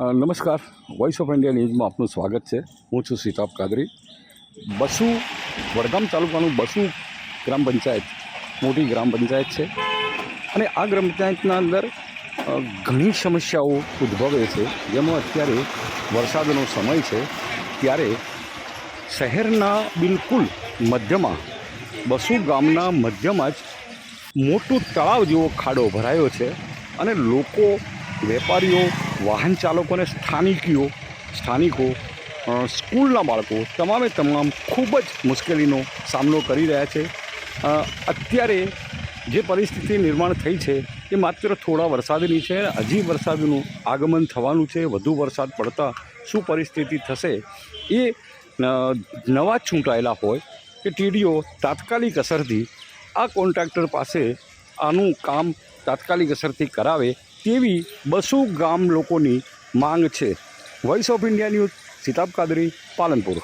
નમસ્કાર. Voice of India ન્યૂઝમાં આપનું સ્વાગત છે. હું છું સીતાબ કાદરી. બસુ, વડગામ તાલુકાનું બસુ ગ્રામ પંચાયત, મોટી ગ્રામ પંચાયત છે. અને આ ગ્રામ પંચાયતના અંદર ઘણી સમસ્યાઓ ઉદ્ભવે છે. જેમાં અત્યારે વરસાદનો સમય છે. ત્યારે શહેરના બિલકુલ મધ્યમાં, બસુ ગામના મધ્યમાં જ મોટું તળાવ જેવો ખાડો ભરાયો છે. અને લોકો, વેપારીઓ વાહન ચાલકોને સ્થાનિકીઓ, સ્થાનિકો સ્કૂલના બાળકો તમામે તમામ ખૂબ જ મુશ્કેલીનો સામનો કરી રહ્યા છે. અત્યારે જે પરિસ્થિતિ નિર્માણ થઈ છે એ માત્ર થોડા વરસાદની છે, હજી વરસાદનું આગમન થવાનું છે, વધુ વરસાદ પડતા શું પરિસ્થિતિ થશે એ નવા ચૂંટાયેલા હોય કે ટીડીઓ તાત્કાલિક અસરથી આ કોન્ટ્રાક્ટર પાસે આનું કામ તાત્કાલિક અસરથી કરાવે તેવી બસો ગામ લોકોની માંગ છે. Voice of India News Sitab Kadri Palanpur.